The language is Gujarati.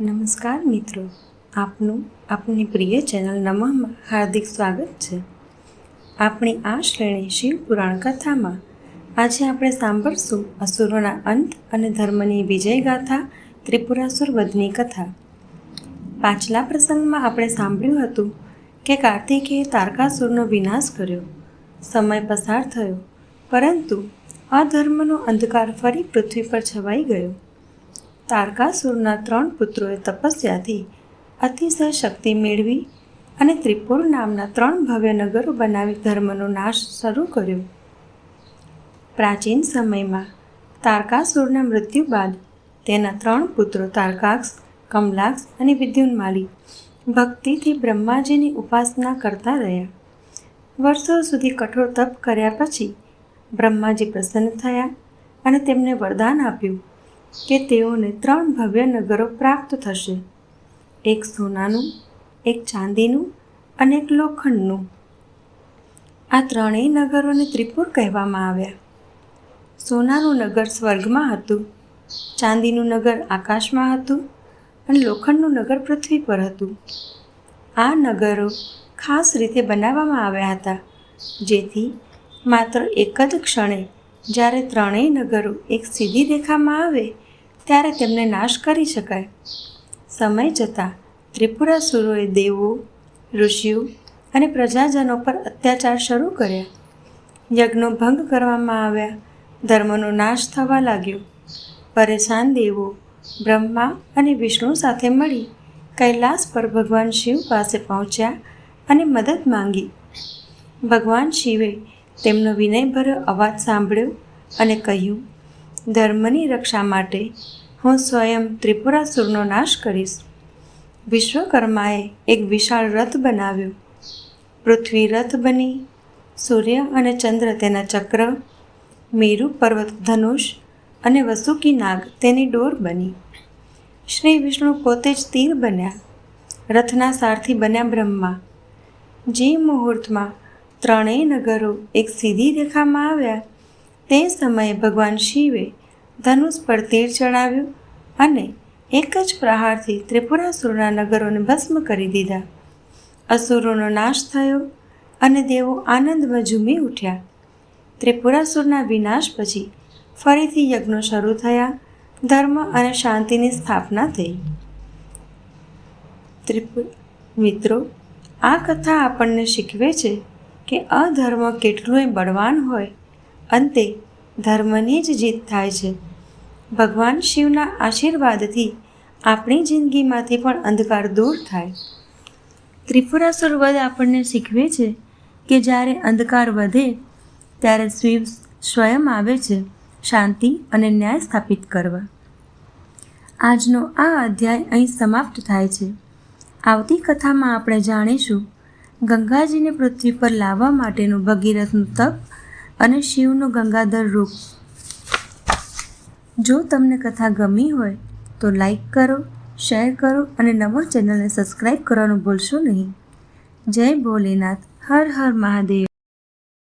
નમસ્કાર મિત્રો, આપનું, આપની પ્રિય ચેનલ નમામાં હાર્દિક સ્વાગત છે. આપણી આ શ્રેણી શિવ પુરાણ કથામાં આજે આપણે સાંભળશું અસુરોના અંત અને ધર્મની વિજય ગાથા ત્રિપુરાસુર વધની કથા. પાછલા પ્રસંગમાં આપણે સાંભળ્યું હતું કે કાર્તિકેય તારકાસુરનો વિનાશ કર્યો. સમય પસાર થયો, પરંતુ અધર્મનો અંધકાર ફરી પૃથ્વી પર છવાઈ ગયો. તારકાસુરના ત્રણ પુત્રોએ તપસ્યાથી અતિશય શક્તિ મેળવી અને ત્રિપુર નામના ત્રણ ભવ્ય નગરો બનાવી ધર્મનો નાશ શરૂ કર્યો. પ્રાચીન સમયમાં તારકાસુરના મૃત્યુ બાદ તેના ત્રણ પુત્રો તારકાક્ષ, કમલાક્ષ અને વિદ્યુન્માલી ભક્તિથી બ્રહ્માજીની ઉપાસના કરતા રહ્યા. વર્ષો સુધી કઠોર તપ કર્યા પછી બ્રહ્માજી પ્રસન્ન થયા અને તેમને વરદાન આપ્યું. કે તેઓને ત્રણ ભવ્ય નગરો પ્રાપ્ત થશે. એક સોનાનું, એક ચાંદીનું અને એક લોખંડનું. આ ત્રણેય નગરોને ત્રિપુર કહેવામાં આવ્યા. સોનાનું નગર સ્વર્ગમાં હતું, ચાંદીનું નગર આકાશમાં હતું અને લોખંડનું નગર પૃથ્વી પર હતું. આ નગરો ખાસ રીતે બનાવવામાં આવ્યા હતા, જેથી માત્ર એક જ ક્ષણે જ્યારે ત્રણેય નગરો એક સીધી રેખામાં આવે, ત્યારે તેમને નાશ કરી શકાય. સમય જતાં ત્રિપુરાસુરોએ દેવો, ઋષિઓ અને પ્રજાજનો પર અત્યાચાર શરૂ કર્યા. યજ્ઞો ભંગ કરવામાં આવ્યા, ધર્મનો નાશ થવા લાગ્યો. પરેશાન દેવો બ્રહ્મા અને વિષ્ણુ સાથે મળી કૈલાસ પર ભગવાન શિવ પાસે પહોંચ્યા અને મદદ માંગી. ભગવાન શિવે તેમનો વિનયભર્યો અવાજ સાંભળ્યો અને કહ્યું, ધર્મની રક્ષા માટે હું સ્વયં ત્રિપુરાસુરનો નાશ કરીશ. વિશ્વકર્માએ એક વિશાળ રથ બનાવ્યો. પૃથ્વી રથ બની, સૂર્ય અને ચંદ્ર તેના ચક્ર, મેરુ પર્વત ધનુષ અને વસુકી નાગ તેની ડોર બની. શ્રી વિષ્ણુ પોતે જ તીર બન્યા, રથના સારથી બન્યા બ્રહ્મા. જે મુહૂર્તમાં ત્રણેય નગરો એક સીધી રેખામાં આવ્યા. તે સમયે ભગવાન શિવે ધનુષ પર તીર ચડાવ્યું અને એક જ પ્રહારથી ત્રિપુરાસુરના નગરોને ભસ્મ કરી દીધા. અસુરોનો નાશ થયો અને દેવો આનંદમાં ઝૂમી ઉઠ્યા. ત્રિપુરાસુરના વિનાશ પછી ફરીથી યજ્ઞો શરૂ થયા, ધર્મ અને શાંતિની સ્થાપના થઈ. ત્રિપુર મિત્રો, આ કથા આપણને શીખવે છે કે અધર્મ કેટલુંય બળવાન હોય. અંતે ધર્મની જ જીત થાય છે. ભગવાન શિવના આશીર્વાદથી આપણી જિંદગીમાંથી પણ અંધકાર દૂર થાય. ત્રિપુરાસુર વધ આપણને શીખવે છે કે જ્યારે અંધકાર વધે, ત્યારે શિવ સ્વયં આવે છે, શાંતિ અને ન્યાય સ્થાપિત કરવા. આજનો આ અધ્યાય અહીં સમાપ્ત થાય છે. આવતી કથામાં આપણે જાણીશું ગંગાજીને પૃથ્વી પર લાવવા માટેનું ભગીરથનું તપ અને શિવનું ગંગાધર રૂપ. જો તમને કથા ગમી હોય તો લાઈક કરો, શેર કરો અને નવા ચેનલને સબસ્ક્રાઈબ કરવાનું ભૂલશો નહીં. જય ભોલેનાથ. હર હર મહાદેવ.